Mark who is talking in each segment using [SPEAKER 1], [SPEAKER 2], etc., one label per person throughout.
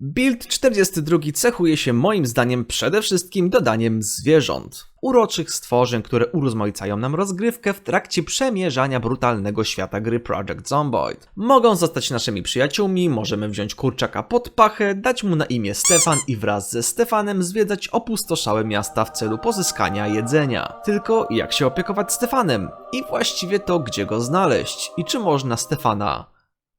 [SPEAKER 1] Build 42 cechuje się moim zdaniem przede wszystkim dodaniem zwierząt. Uroczych stworzeń, które urozmaicają nam rozgrywkę w trakcie przemierzania brutalnego świata gry Project Zomboid. Mogą zostać naszymi przyjaciółmi, możemy wziąć kurczaka pod pachę, dać mu na imię Stefan i wraz ze Stefanem zwiedzać opustoszałe miasta w celu pozyskania jedzenia. Tylko jak się opiekować Stefanem? I właściwie to gdzie go znaleźć? I czy można Stefana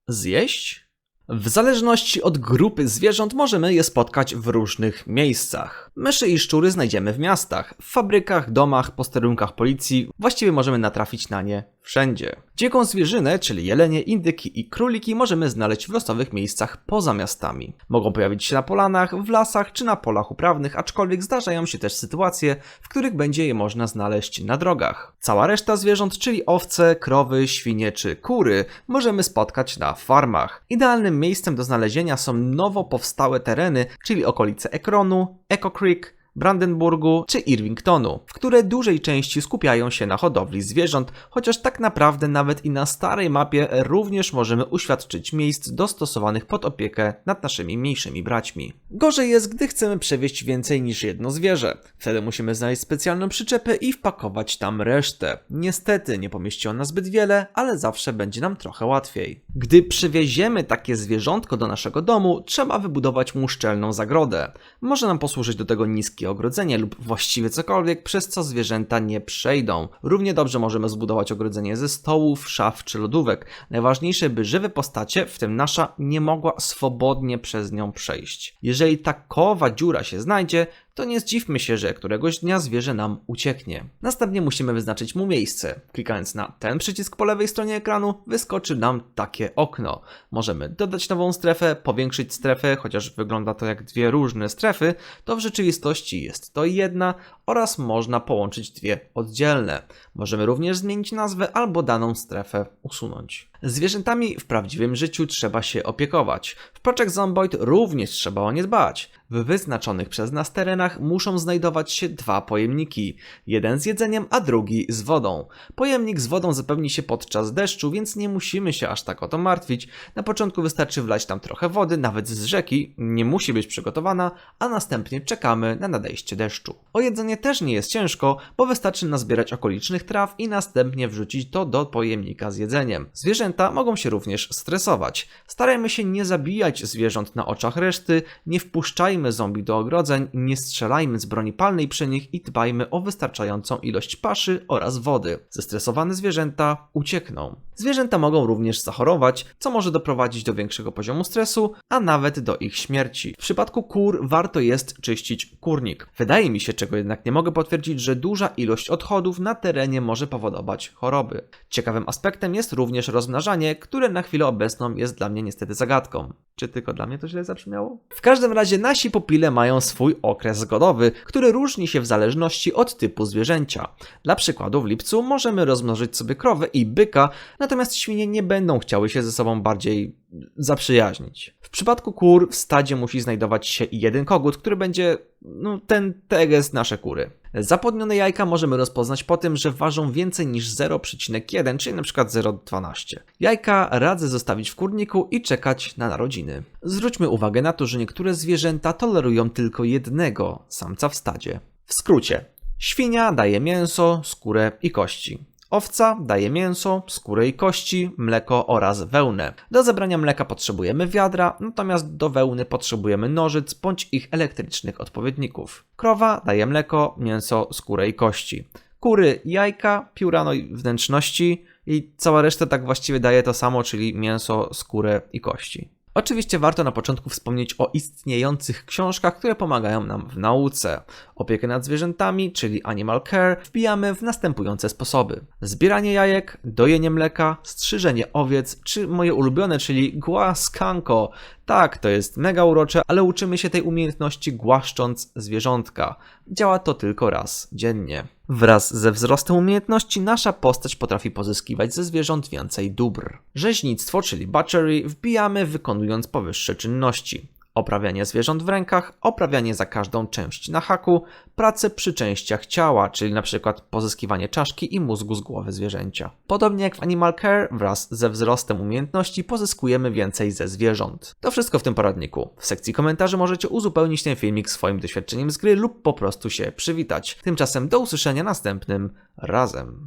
[SPEAKER 1] zjeść? W zależności od grupy zwierząt możemy je spotkać w różnych miejscach. Myszy i szczury znajdziemy w miastach, w fabrykach, domach, posterunkach policji, właściwie możemy natrafić na nie wszędzie. Dziką zwierzynę, czyli jelenie, indyki i króliki możemy znaleźć w losowych miejscach poza miastami. Mogą pojawić się na polanach, w lasach czy na polach uprawnych, aczkolwiek zdarzają się też sytuacje, w których będzie je można znaleźć na drogach. Cała reszta zwierząt, czyli owce, krowy, świnie czy kury, możemy spotkać na farmach. Idealnym miejscem do znalezienia są nowo powstałe tereny, czyli okolice Ekronu, Echo Creek, Brandenburgu czy Irvingtonu, w które dużej części skupiają się na hodowli zwierząt, chociaż tak naprawdę nawet i na starej mapie również możemy uświadczyć miejsc dostosowanych pod opiekę nad naszymi mniejszymi braćmi. Gorzej jest, gdy chcemy przewieźć więcej niż jedno zwierzę. Wtedy musimy znaleźć specjalną przyczepę i wpakować tam resztę. Niestety nie pomieści ona zbyt wiele, ale zawsze będzie nam trochę łatwiej. Gdy przywieziemy takie zwierzątko do naszego domu, trzeba wybudować mu szczelną zagrodę. Może nam posłużyć do tego ogrodzenie lub właściwie cokolwiek, przez co zwierzęta nie przejdą. Równie dobrze możemy zbudować ogrodzenie ze stołów, szaf czy lodówek. Najważniejsze, by żywe postacie, w tym nasza, nie mogła swobodnie przez nią przejść. Jeżeli takowa dziura się znajdzie, to nie zdziwmy się, że któregoś dnia zwierzę nam ucieknie. Następnie musimy wyznaczyć mu miejsce. Klikając na ten przycisk po lewej stronie ekranu, wyskoczy nam takie okno. Możemy dodać nową strefę, powiększyć strefę, chociaż wygląda to jak dwie różne strefy, to w rzeczywistości jest to jedna oraz można połączyć dwie oddzielne. Możemy również zmienić nazwę albo daną strefę usunąć. Zwierzętami w prawdziwym życiu trzeba się opiekować. W Project Zomboid również trzeba o nie dbać. W wyznaczonych przez nas terenach muszą znajdować się dwa pojemniki. Jeden z jedzeniem, a drugi z wodą. Pojemnik z wodą zapełni się podczas deszczu, więc nie musimy się aż tak o to martwić. Na początku wystarczy wlać tam trochę wody, nawet z rzeki, nie musi być przygotowana, a następnie czekamy na nadejście deszczu. O jedzenie też nie jest ciężko, bo wystarczy nazbierać okolicznych traw i następnie wrzucić to do pojemnika z jedzeniem. Zwierzęta mogą się również stresować. Starajmy się nie zabijać zwierząt na oczach reszty, nie wpuszczajmy zombie do ogrodzeń, nie strzelajmy z broni palnej przy nich i dbajmy o wystarczającą ilość paszy oraz wody. Zestresowane zwierzęta uciekną. Zwierzęta mogą również zachorować, co może doprowadzić do większego poziomu stresu, a nawet do ich śmierci. W przypadku kur warto jest czyścić kurnik. Wydaje mi się, czego jednak nie mogę potwierdzić, że duża ilość odchodów na terenie może powodować choroby. Ciekawym aspektem jest również rozmnażanie, które na chwilę obecną jest dla mnie niestety zagadką. Czy tylko dla mnie to źle zabrzmiało? W każdym razie nasi pupile mają swój okres zgodowy, który różni się w zależności od typu zwierzęcia. Dla przykładu w lipcu możemy rozmnożyć sobie krowę i byka, natomiast świnie nie będą chciały się ze sobą bardziej zaprzyjaźnić. W przypadku kur w stadzie musi znajdować się jeden kogut, który będzie no, ten teges nasze kury. Zapłodnione jajka możemy rozpoznać po tym, że ważą więcej niż 0,1, czyli np. 0,12. Jajka radzę zostawić w kurniku i czekać na narodziny. Zwróćmy uwagę na to, że niektóre zwierzęta tolerują tylko jednego samca w stadzie. W skrócie, świnia daje mięso, skórę i kości. Owca daje mięso, skórę i kości, mleko oraz wełnę. Do zebrania mleka potrzebujemy wiadra, natomiast do wełny potrzebujemy nożyc bądź ich elektrycznych odpowiedników. Krowa daje mleko, mięso, skórę i kości. Kury, jajka, pióra i wnętrzności i cała reszta tak właściwie daje to samo, czyli mięso, skórę i kości. Oczywiście warto na początku wspomnieć o istniejących książkach, które pomagają nam w nauce. Opiekę nad zwierzętami, czyli Animal Care, wbijamy w następujące sposoby: zbieranie jajek, dojenie mleka, strzyżenie owiec, czy moje ulubione, czyli głaskanko. Tak, to jest mega urocze, ale uczymy się tej umiejętności głaszcząc zwierzątka. Działa to tylko raz dziennie. Wraz ze wzrostem umiejętności nasza postać potrafi pozyskiwać ze zwierząt więcej dóbr. Rzeźnictwo, czyli butchery, wbijamy wykonując powyższe czynności. Oprawianie zwierząt w rękach, oprawianie za każdą część na haku, pracę przy częściach ciała, czyli przykład pozyskiwanie czaszki i mózgu z głowy zwierzęcia. Podobnie jak w Animal Care, wraz ze wzrostem umiejętności pozyskujemy więcej ze zwierząt. To wszystko w tym poradniku. W sekcji komentarzy możecie uzupełnić ten filmik swoim doświadczeniem z gry lub po prostu się przywitać. Tymczasem do usłyszenia następnym razem.